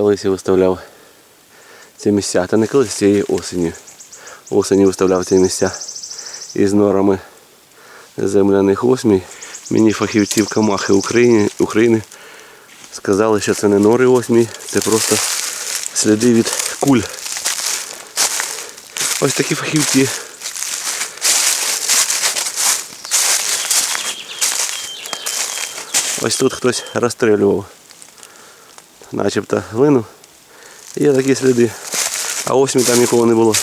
колись я виставляв ці місця. Та не колись цієї осені. Осені виставляв ці місця із норами земляних осмій. Мені фахівці в Камахи України, України сказали, що це не нори осмій, це просто сліди від куль. Ось такі фахівці. Ось тут хтось розстрілював. Начебто глину. Є такі сліди. А ось там нікого не було.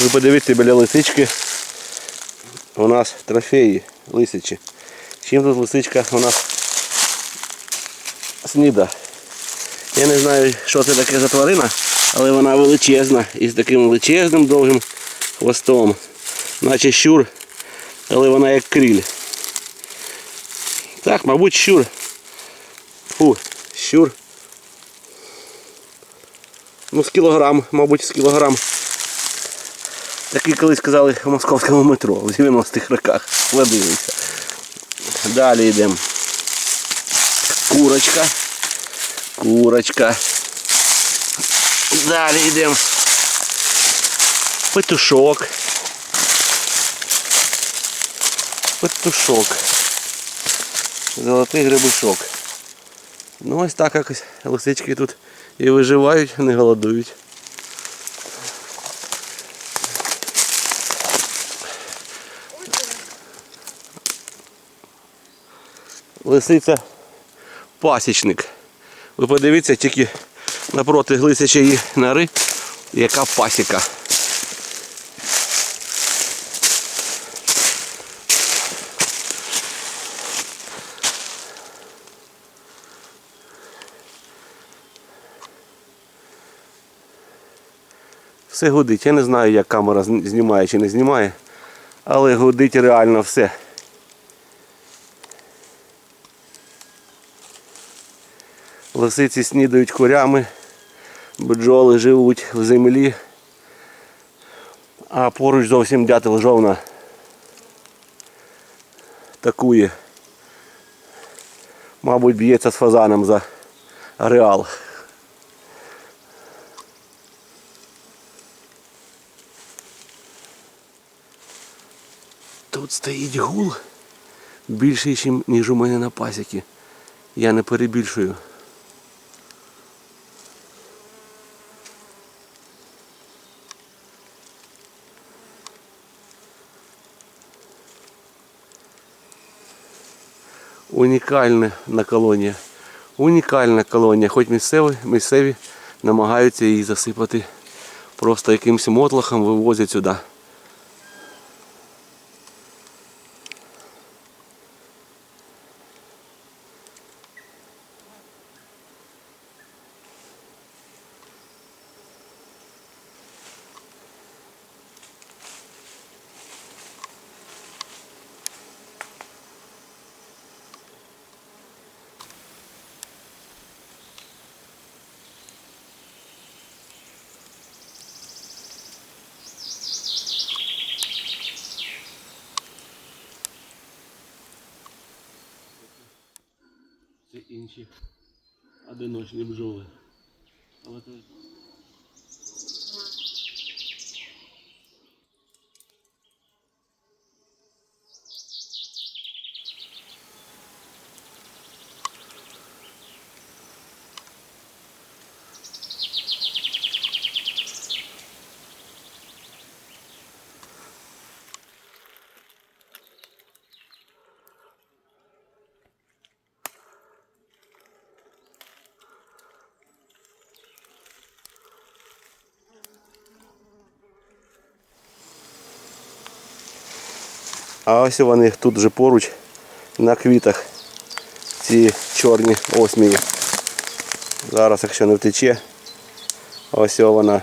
Ви подивіться біля лисички. У нас трофеї лисичі. Чим тут лисичка у нас сніда? Я не знаю, що це таке за тварина, але вона величезна і з таким величезним довгим хвостом. Наче щур, але вона як кріль. Так, мабуть, щур. Фу, щур. Ну, з кілограм, мабуть, з кілограм. Такий колись казали в московському метро в 90-х роках. Водилися. Далі йдемо. Курочка. Курочка. Далі йдемо. Петушок. Петушок. Золотий грибушок. Ну ось так якось лисички тут і виживають, не голодують. Лисиця пасічник. Ви подивіться тільки напроти лисячої нори, яка пасіка. Все гудить. Я не знаю, як камера знімає чи не знімає, але гудить реально все. Лисиці снідають курями, бджоли живуть в землі, а поруч зовсім дятел жовна такує. Мабуть, б'ється з фазаном за ареал. Тут стоїть гул більший, ніж у мене на пасіки. Я не перебільшую. Унікальна на колонія. Унікальна колонія, хоч місцеві, місцеві намагаються її засипати просто якимось мотлахом вивозять сюди. Інші одиночні бджоли. Але це... А ось вони тут же поруч на квітах. Ці чорні осмії. Зараз, якщо не втече, ось вона.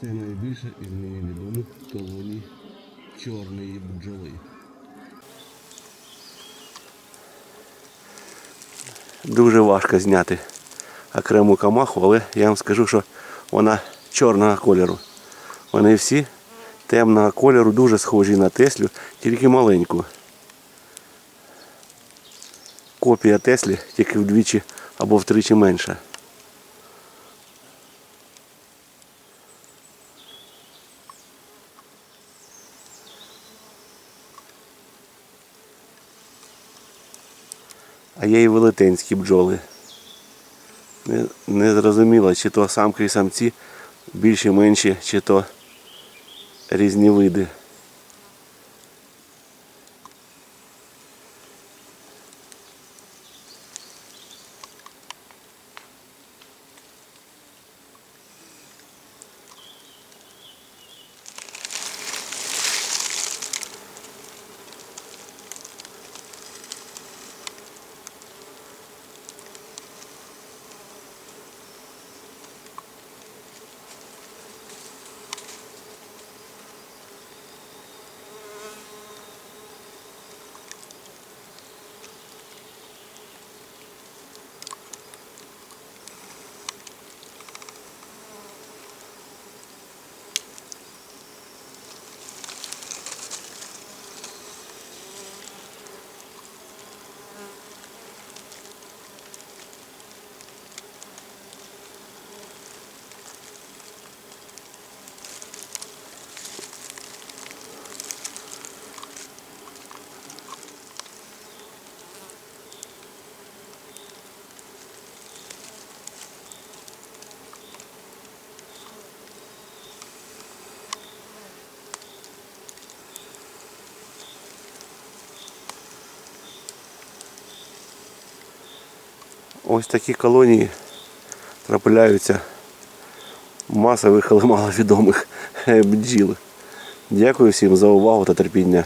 Це найбільше із мені відомих колоній чорної бджоли. Дуже важко зняти окрему камаху, але я вам скажу, що вона чорного кольору. Вони всі темного кольору, дуже схожі на Теслю, тільки маленьку. Копія Теслі, тільки вдвічі або втричі менша. А є і велетенські бджоли. Не, зрозуміло, чи то самки і самці більші, менші, чи то різні види. Ось такі колонії трапляються масових, але маловідомих бджіл. Дякую всім за увагу та терпіння.